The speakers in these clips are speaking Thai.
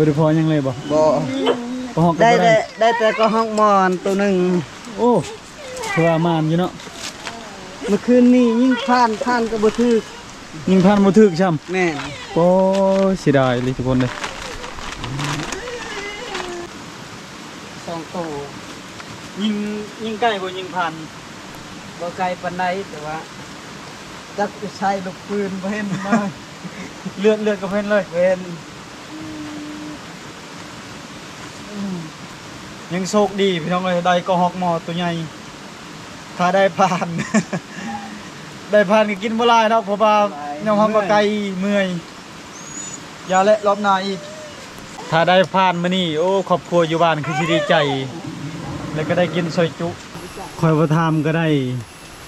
บ่ได้พอหยังเลยบ่บ่ก็ฮอกก็ได้บ่แต่ได้แต่ก็ห้องมอนตัวหนึ่งโอ้คือว่ามานอยู่เนาะเมื่อคืนนี้ยิ่งผ่านผ่านก็บ่ถึกยิงพันบ่ถึกช่ำแม่นโอ้เสียดายเลยทุกคนเลยสองตัวยิงยิงใกล้บ่ยิงพันบ่ไกลปานใดแต่ว่าจักจะใช้ลูกปืนบ่เห็นเลยเลือดเลือดก็เพิ่นเลย เว้น ยังโชคดีพี่น้องเลยได้ก็ฮอกหมอตัวใหญ่ถ้าได้ผ่าน ได้ผ่านก็กินบ่หลายเนาะเพราะว่าน้องฮอกก็ไกลเมื่อยอย่าและรอบหน้าอีก ถ้าได้ผ่านมานี่โอ้ครอบครัวอยู่บ้านคือสิดีใจ แล้วก็ได้กินซอยจุคอยบ่ทำก็ได้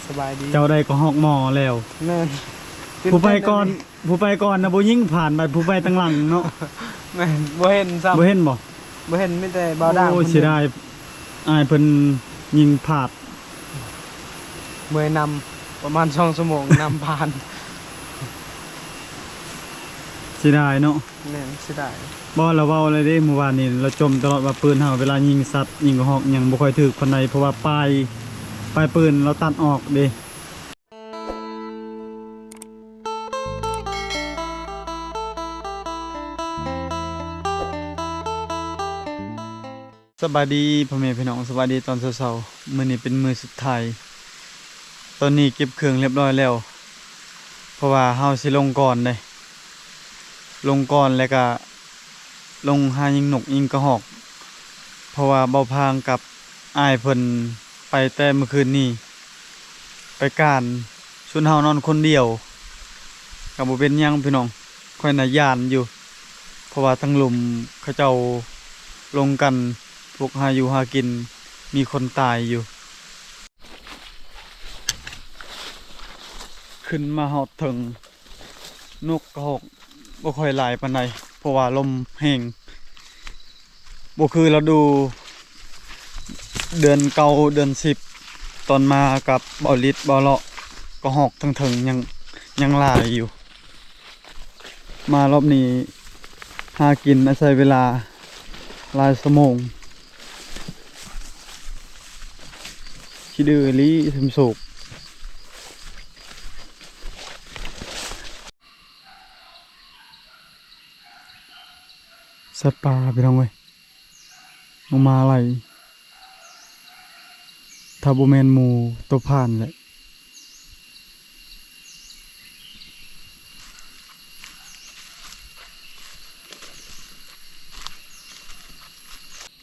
สบายดีเจ้าได้ก็ฮอกหมอแล้วแม่นผู้ไปก่อนผู้ไปก่อนนะบ่ยิ่งผ่านไปผู้ไปตั้งหลังเนาะแม่นบ่เห็นซ้ำบ่เห็นบ่ บ่เห็นมีแต่บ่าวด่างโอ้คนเสียดายอายเพิ่นยิงผาดเมื่อยนำประมาณ2ชั่วโมงนำผ่านเสียดายเนาะแม่นสิได้บ่เราเว้าเลยเด้เมื่อวานนี้เราจมตลอดว่าปืนเฮาเวลายิงสัตว์ยิงกระหอกยังบ่ค่อยถูกปานใดเพราะว่าปลายปลายปืนเราตัดออกเด้ สบายดีพ่อแม่พี่น้องสบายดีตอนเช้าๆมื้อนี้เป็นมื้อสุดท้าย ตอนนี้เก็บเครื่องเรียบร้อยแล้ว เพราะว่าเฮาสิลงก่อนเด้ลงก่อนแล้วก็ลงหายิงนกยิงกระหอก เพราะว่าเบาพางกับอ้ายเพิ่นไปแต่เมื่อคืนนี้ ไปการชุนเฮานอนคนเดียวกับบ่เป็นหยังพี่น้องค่อยน่ะย่านอยู่ เพราะว่าทั้งลุมเขาเจ้าลงกัน กหาอยู่หากินมีคนตายอยู่ ขึ้นมาฮอดถึงนกกระหอกบ่ค่อยหลายปานใดเพราะว่าลมแห้งบ่คือเราดูเดือนเก้าเดือนสิบตอนมากับบาลิดเบาเลาะก็หอกทั้งถึงยังยังลายอยู่ มารอบนี้หากินอาศัยเวลาหลายสมง ชิดืออีหลีถึมสุกสัตว์ป่าไปทางเว้ยลงมาอะไรถ้าบุแมนหมูตัวผ่านแหละ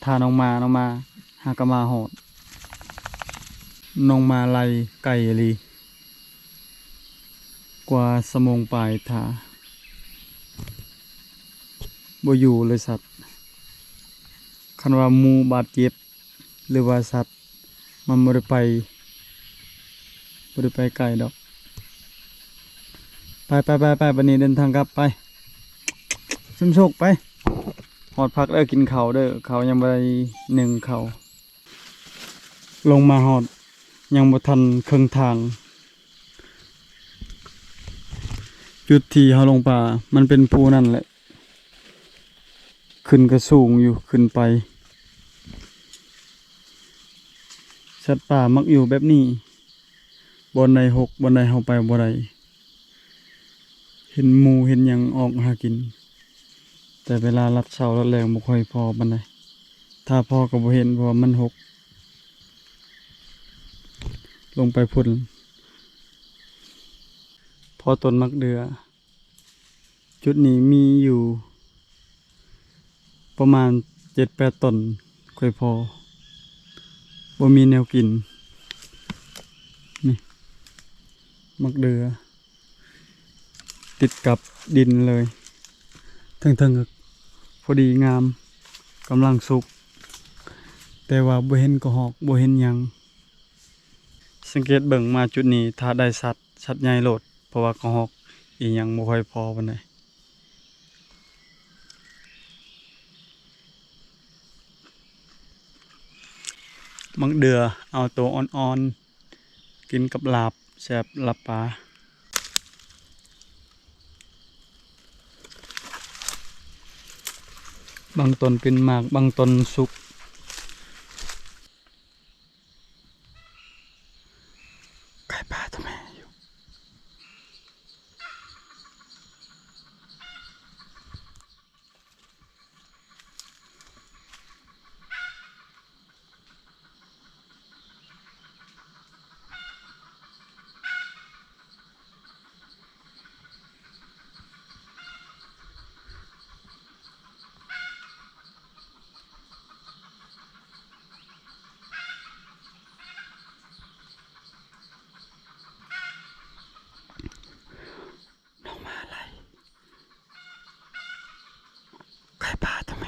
ถ้าน้องมาน้องมา หากะมาโหด นองมาไล่ไก่ลีกว่าสมงปลายถาบ่อยู่เลยสัตว์คันว่ามูบาดเจ็บ หรือว่าสัตว์ มันบ่ได้ไปบ่ได้ไปไกลดอก ไปไปไปไปบันนี้เดินทางกลับไปชมโชคไปหอดพักเด้อกินเขาเด้อข้ายังได้หนึ่งเขาลงมาหอด ยังบ่ทันครึ่งทาง จุดที่เฮาลงป่ามันเป็นภูนั่นแหละ ขึ้นก็สูงอยู่ขึ้นไป สัตว์ป่ามักอยู่แบบนี้บนใดหกบนใดเฮาไปบ่ได้เห็นหมูเห็นยังออกหากิน แต่เวลารัดเช้ารัดแรงบ่ค่อยพอบันไดถ้าพอก็บ่เห็นเพราะว่ามันหก ลงไปพุ่น พอต้นมักเดือ จุดนี้มีอยู่ ประมาณเจ็ดแปดต้นค่อยพอบ่มีแนวกิน นี่ มักเดือ ติดกับดินเลยทั้งๆพอดีงามกำลังสุก แต่ว่าบ่เห็นกระหอกบ่เห็นยัง สังเกตเบิ่งมาจุดนี้ถ้าได้สัตว์สัตว์ใหญ่โลด เพราะว่ากระหอกอีหยังบ่ค่อยพอปานใดมังเดือเอาตัวอ่อนๆ กินกับลาบแซ่บลาบปลาบางต้นเป็นหมากบางต้นสุก ไก่ป่าทำไมอยู่ น้องมาอะไร ไก่ป่าทำไม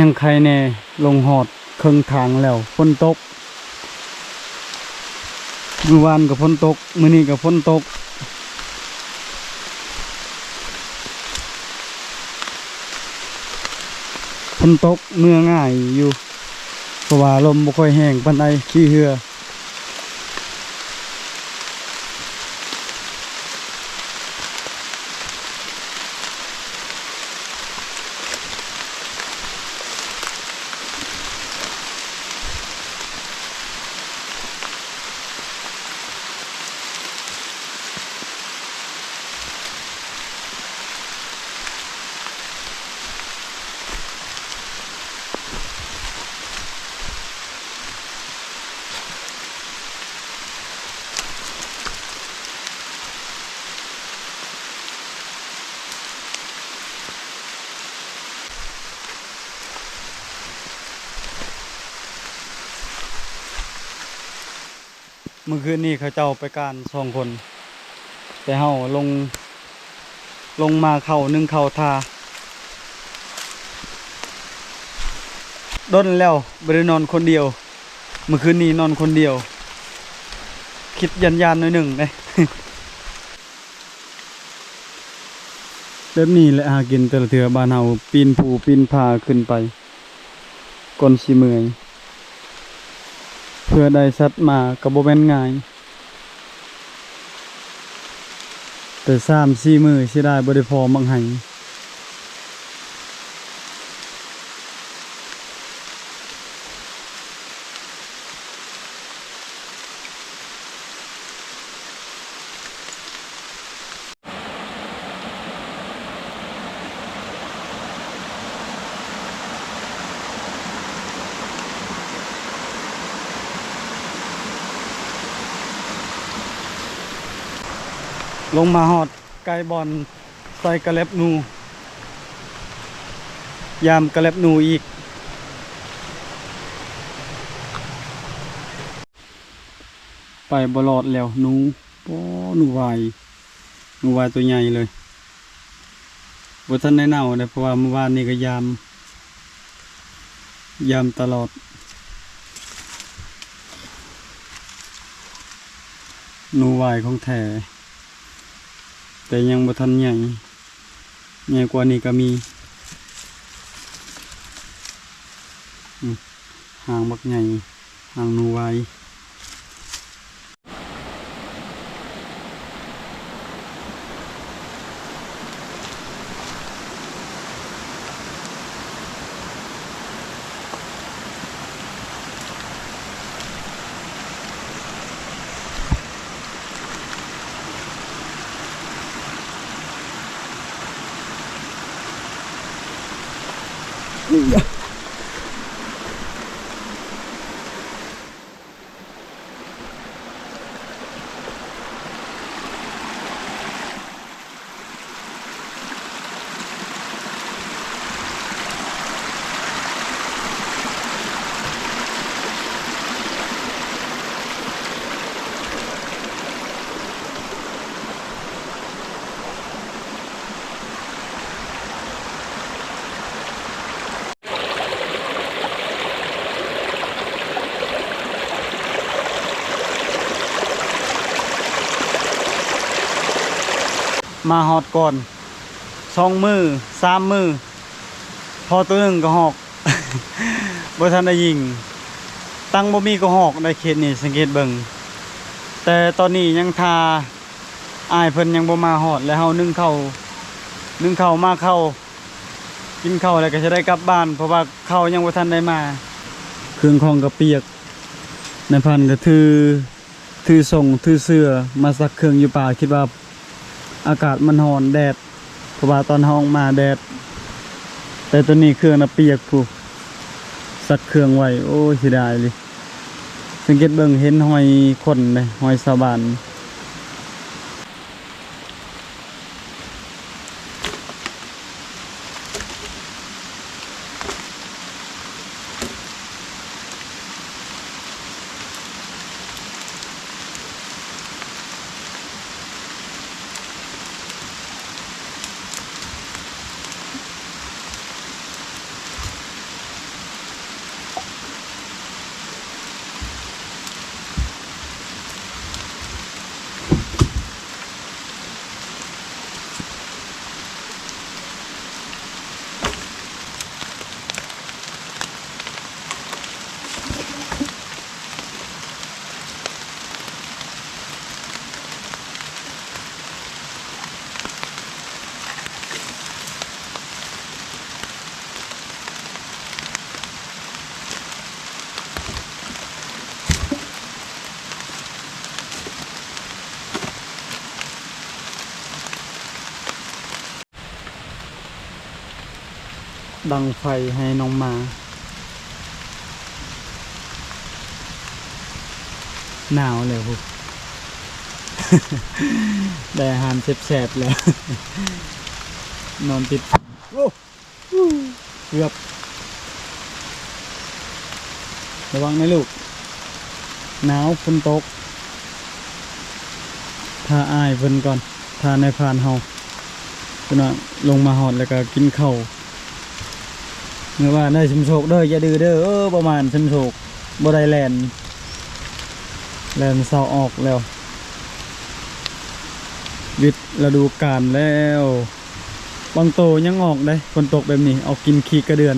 ยังใครแน่ลงหอดเคืองทางแล้วฝนตกมือวานกับฝนตกมือนี้กับฝนตก ฝนตกเมื่อง่ายอยู่เพราะว่าลมบ่ค่อยแห้งปานใดขี้เหือ เมื่อคืนนี้เขาเจ้าไปการสองคน แต่เฮาลง ลงมาเข่าหนึ่งเข่าทาดนแล้วบรินอนคนเดียว เมื่อคืนนี้นอนคนเดียว คิดยันยานหน่อยหนึ่งเลยแบบนี้แหละหากินแต่ละเถือบ้านเฮาปีนภูปีนผาขึ้นไปก่อนสิเมือย พื่อได้สัตว์มากระโบแม่นง่าย แต่สามสี่มือสิได้บริพอมังหัง ลงมาหอดไกลบอลใส่กระเล็บนู ยามกระเล็บนูอีก ไปบลอดแล้วนูโอ้หนูวายนูวายตัวใหญ่เลยบทันได้เน่าเลยเพราะว่าเมื่อวานนี้ก็ยาม ยามตลอด นูวายของแท้ แต่ยังบ่ทันใหญ่ใหญ่กว่านี้ก็มีอืมหางบักใหญ่หางนูไว้ Yeah. มาหอดก่อนสองมือสามมือ พอตัวหนึ่งก็หอกบ่ทันได้ยิง ตั้งบ่มีก็หอกในเขตนี้สังเกตเบิ่งแต่ตอนนี้ยังทาอายเพิ่นยังบ่มาฮอดแล้วเฮานึ่งเข้านึ่งเข้ามาเข้ากินเข้าแล้วก็จะได้กลับบ้าน เพราะว่าเข้ายังบ่ทันได้มา เครื่องของก็เปียกในพันก็ถือถือส่งถือเสื้อมาซักเครื่องอยู่ป่าคิดว่า อากาศมันหอนแดดเพราะว่าตอนห้องมาแดด แต่ตัวนี้เครื่องนะเปียกผู้สักเครื่องไว้โอ้เสียดายเลยสังเกตเบิ่งเห็นหอยคนเลยหอยสาบาน ดังไฟให้น้องหมา หนาวเลยพวกได้อาหารแซ่บๆแล้ว นอนติดโอ้เกือบ ระวังนะลูก หนาวฝนตกทาอายเพิ่นก่อนทาในพรานเฮาเพิ่นว่าลงมาหอดแล้วก็กินข้าว เมื่อว่าได้ชมโชคเด้ออย่าดื้อเด้อเออประมาณชมโชคบไดแลนแลนเศร้าออกแล้ว วิทย์ฤดูกาลแล้ว บางโตยังออกได้ฝนตกแบบนี้ ออกกินขี้กระเดือน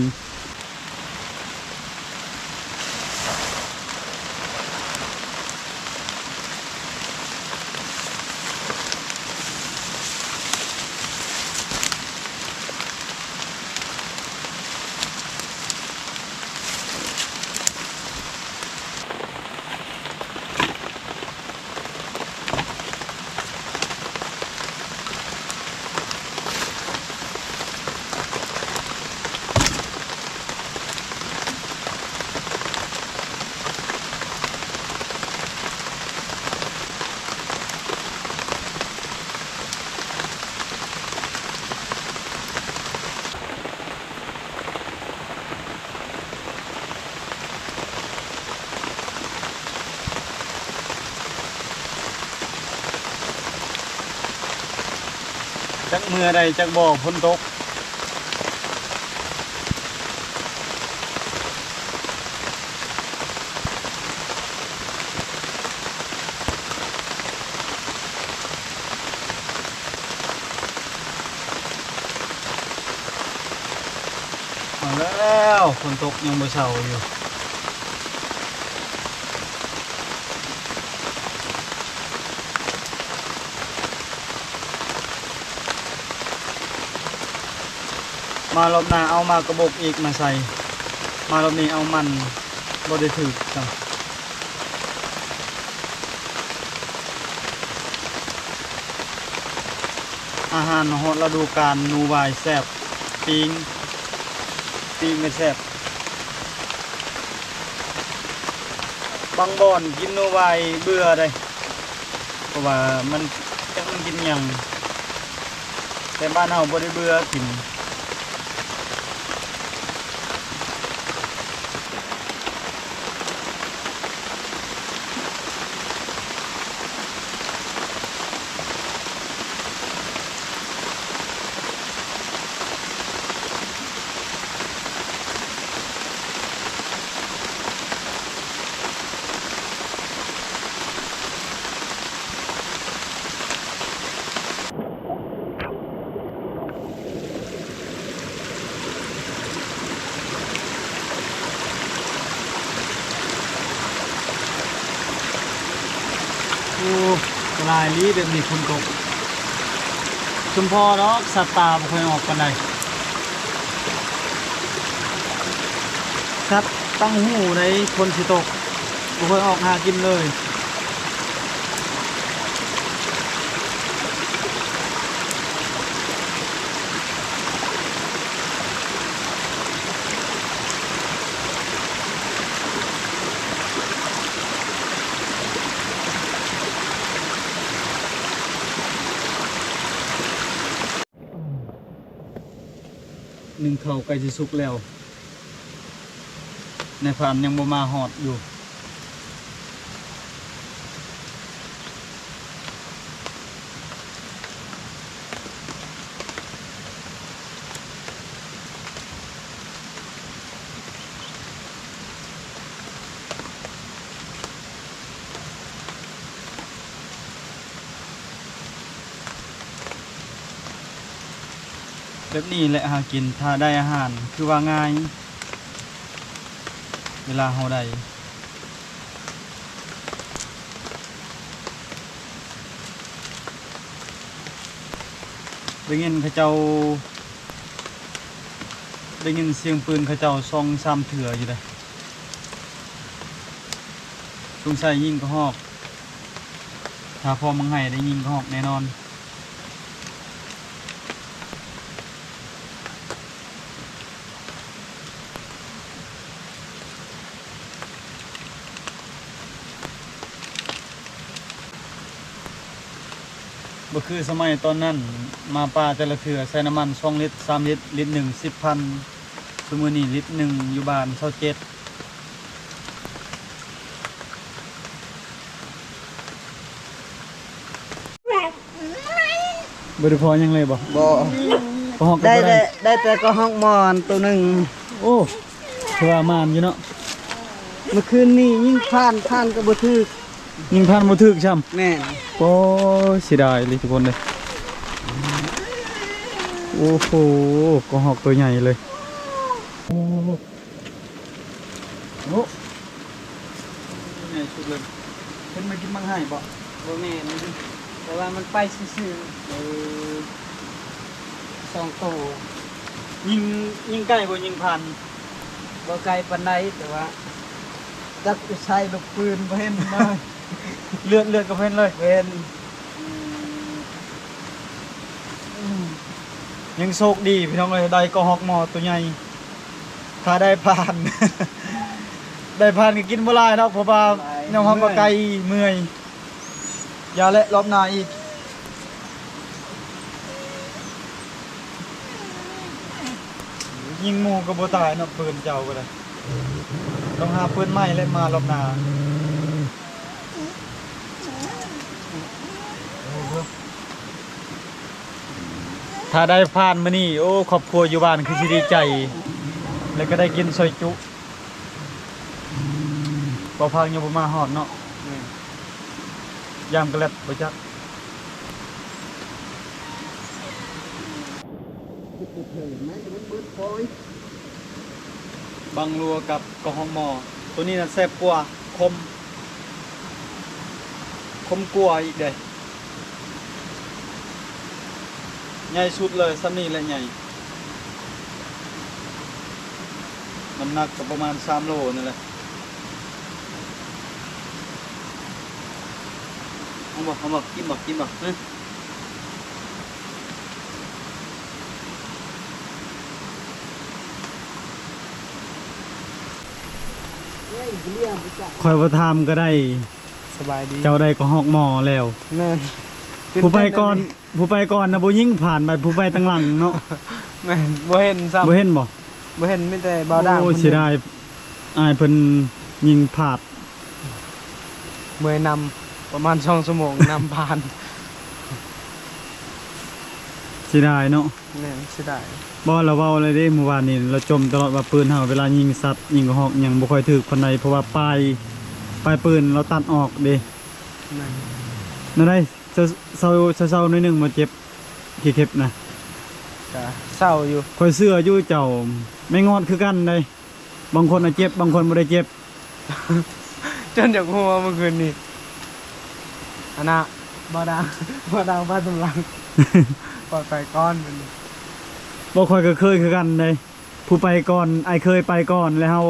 จักเมื่อใดจักบ่อพ้นตกแล้วฝนตกยังบ่เช้าอยู่ มารอบหน้าเอามากระบอกอีกมาใส่ มารอบนี้เอามันบดได้ถือจังอาหารฮอตฤดูกาลนูวายแซบปิงปิงไม่แซบบางบ่อนกินนูวายเบื่อเลยเพราะว่ามันจะมันกินหยังแต่บ้านเฮาบ่ได้เบื่อกิน ลายลี้แบบนี้ฝนตกชุมพอเนาะสัตว์ป่าบ่ค่อยออกปานใดสัตว์ตั้งหูในคนสิตกบ่ค่อยออกหากินเลย หนึ่งเขาไกล้จะสุกแล้ว ในฟานยังบ่มาหอดอยู่ นี้แหละหากินถ้าได้อาหารคือว่าง่าย เวลาเฮาได้ได้ยินเขาเจ้าได้ยินเสียงปืนเขาเจ้าซองซ้ำเถื่ออยู่เลยสงสัยยิงกระหอก ถ้าพอมังไห้ได้ยิงกระหอกแน่นอน บ่คือสมัยตอนนั้น มาป่าแต่ละเถื่อใส่น้ำมัน2ลิตร3ลิตรลิตรหนึ่งสิบพันสมือนี้ลิตรหนึ่งอยู่บ้านเท่าเจ็ดบริพอยังเลยบ่บ่พอหอกก็ได้บ่แต่ได้แต่ก็ห้องมอนตัวหนึ่งโอ้คือว่ามานอยู่เนาะเมื่อคืนนี้ยิ่งผ่านผ่านก็บ่ถึก ยิงพันบ่ถึกช่ำแม่นโอ้เสียดายเลยทุกคนเลยโอ้โหกระหอกตัวใหญ่เลยโอ้โหโอ้ใหญ่สุดเลยเพิ่นมากินมังไห้บ่บ่แม่นแต่ว่ามันไปซื่อเออๆสองตัวยิงยิงใกล้บ่ยิงพันบ่ไกลปานใดแต่ว่าจักจะใช้ลูกปืนบ่เห็นเลย เลือดเลือดกับเพิ่นเลย เว้นยังโชคดีพี่น้องเลยได้กระหอกหมอตัวใหญ่ถ้าได้ผ่าน ได้ผ่านก็กินบ่หลายดอกเพราะว่าน้องเฮาก็ไกลเมื่อยอย่าและรอบหน้าอีกยิงหมูก็บ่ตายเนาะปืนเจ้าก็ได้ต้องหาปืนใหม่เลยมารอบหน้า ถ้าได้ผ่านมานี่โอ้ครอบครัวอยู่บ้านคือสิดีใจ แล้วก็ได้กินซอยจุบ่พังยังบ่มาฮอดเนาะยามกระเล็ดบ่จักบังรัวกับกระหองหมอ ตัวนี้นะแซ่บกว่าคม คมกว่าอีกเด้ ใหญ่สุดเลยซ้ำนี่แหละใหญ่น้ำหนักก็ประมาณ3โลนี่แหละเอาบอกเอาบอกกินบอกกินบอกเอ้ยเฮ้ยเลี้ยงบ่จักคอยประทามก็ได้สบายดี เจ้าได้ก็หอกหมอแล้ว แม่น ผู้ไปก่อนผู้ไปก่อนนะบ่ยิ่งผ่านไปผู้ไปตั้งหลังเนาะแม่นบ่เห็นซ้ำบ่เห็นบ่บ่เห็นมีแต่บ่าวด่างโอ้คนเสียดายอายเพิ่นยิงผาดเมื่อยนำประมาณ2ชั่วโมงนำผ่านเสียดายเนาะแม่นสิได้บ่เราเว้าเลยเด้เมื่อวานนี้เราจมตลอดว่าปืนเฮาเวลายิงสัตว์ยิงกระหอกหยังบ่ค่อยถึกปานใดเพราะว่าปลายปลายปืนเราตัดออกเด้แม่นนั่นได้ เซาเซาเซาๆหน่อยหนึงมาเจ็บขี้เข็บนะก็เศร้าอยู่ค่อยเสื้ออยู่เจ้าไม่งอดคือกันเลยบางคนน่ะเจ็บบางคนบ่ได้เจ็บ จนจากหัวเมื่อคืนนี้อันน่ะบ่ดังบ่ดังบ้านตำลังปล่อยไปก้อนมันบ่ค่อยก็เคยคือกันเลยผู้ไปก่อนไอเคยไปก่อนแล้วเฮา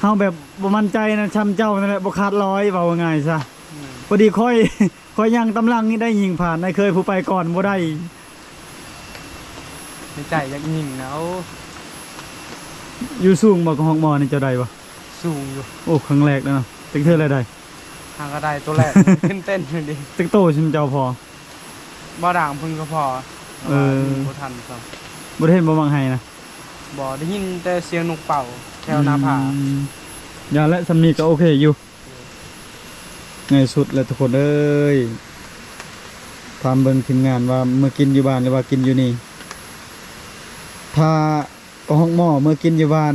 เฮาแบบบ่มั่นใจนะช้ำเจ้านั่นแหละบ่ขาดร้อยเว้าง่ายซะพอดีค่อย ค่อยยังตำลังนี่ได้ยิงผ่านไอเคยผู้ไปก่อนบ่ได้ในใจอยากยิงนะเอาอยู่สูงบ่ของห้องหมอนี่เจ้าได้บ่สูงอยู่โอ้ครั้งแรกแล้วเนาะตึกเทื่ออะไรได้ทางก็ได้ตัวแรก ขึ้นเต้นเลยดิตึกโตชิมเจ้าพอบ่ด่างพึ่งก็พอเออ ยิงบ่ทันครับบ่ได้เห็นบ่มังไห้นะบ่ได้ยินแต่เสียงนกเป่าแถวหน้าผา อืมอย่าและสำนีก็โอเคอยู่ ง่ายสุดแล้วทุกคนเอ้ยถามเบิ่งทีมงานว่าเมื่อกินอยู่บ้านหรือว่ากินอยู่นี่ ถ้าก็ห้องหม้อเมื่อกินอยู่บ้าน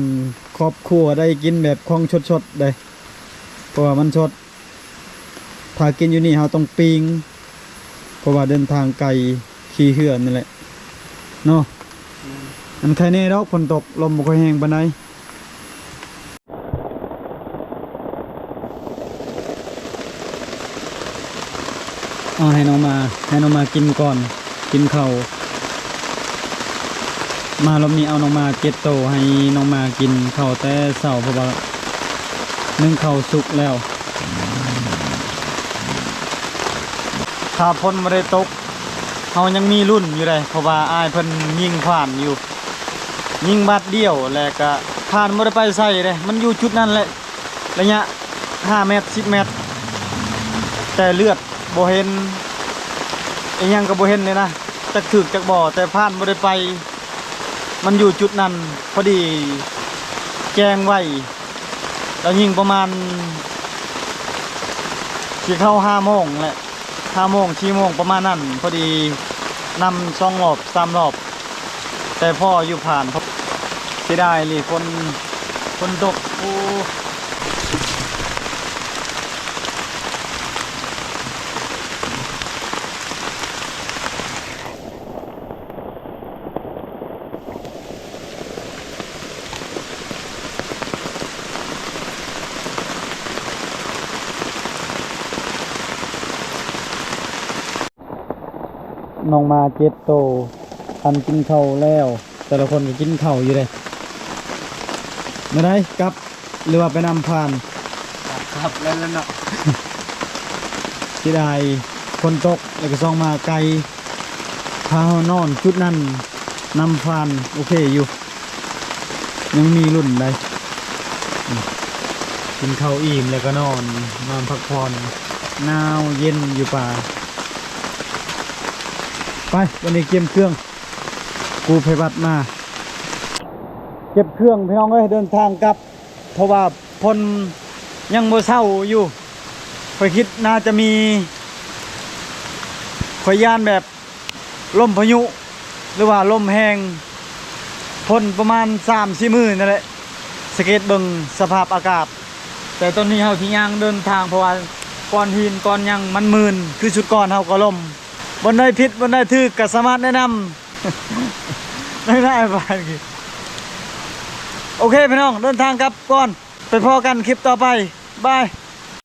ครอบครัวได้กินแบบของชดๆได้เพราะว่ามันชด ถ้ากินอยู่นี่เราต้องปิงเพราะว่าเดินทางไกลขี่เหือนนี่แหละเนาะอืมอันใครแน่ดอกฝนตกลมบ่ค่อยแห้งปานใด เอาให้น้องมาให้น้องมากินก่อน กินเข้ามารอบนี้เอาน้องมาเจ็ดโตให้น้องมากินเข้าแต่เช้าเพราะว่านึ่งข้าสุกแล้วถ้าพ้นไม่ได้ตกเขายังมีรุ่นอยู่เลยเพราะว่าอายเพิ่นยิงผ่านอยู่ ยิงบัดเดียวแล้วก็ผ่านบ่ได้ไปใส่เลยมันอยู่จุดนั้นแหละระยะ5เมตร10เมตร แต่เลือด บ่เห็นอีหยังก็บ่เห็นเลยนะจักถึกจักบ่อแต่ผ่านบ่ได้ไป มันอยู่จุดนั้นพอดีแจ้งไว้แล้วยิงประมาณสิเข้า5โมงแหละห้าโมงสี่โมงประมาณนั้นพอดีนำสองรอบสามรอบ แต่พ่ออยู่ผ่านเพราะเสียดายเลยคนคนตกโอ้ น้องมาเจ็ดโตทันกินข้าวแล้ว แต่ละคนก็กินข้าวอยู่เลยไม่ได้กลับ หรือว่าไปนำผ่านครับแล้วแล้วเนาะเสียดายคนตกแล้วก็ซองมาไกลพาเฮานอนจุดนั้นนำผ่านโอเคอยู่ ยังมีรุ่นได้อืมกินข้าวอิ่มแล้วก็นอนนอนพักผ่อนหนาวเย็นอยู่ป่า ไปวันนี้เก็บเครื่อง กูไปบัดมา เก็บเครื่องพี่น้องเอ้ยเดินทางกลับ เพราะว่าพลยังโมเศร้าอยู่คอยคิดน่าจะมีคอยย่านแบบลมพายุ หรือว่าลมแหงพ่นประมาณสามสี่มือนั่นแหละสเก็ตเบิงสภาพอากาศ แต่ตอนนี้เฮาที่ย่างเดินทางเพราะว่าก้อนหินก้อนยังมันมืนคือชุดก้อนเฮาก็ลม บนได้พิษบนได้ทึกก็สามารถแนะนำได้ได้ไปโอเคพี่น้องเดินทางครับก่อน ไปพอกันคลิปต่อไปบาย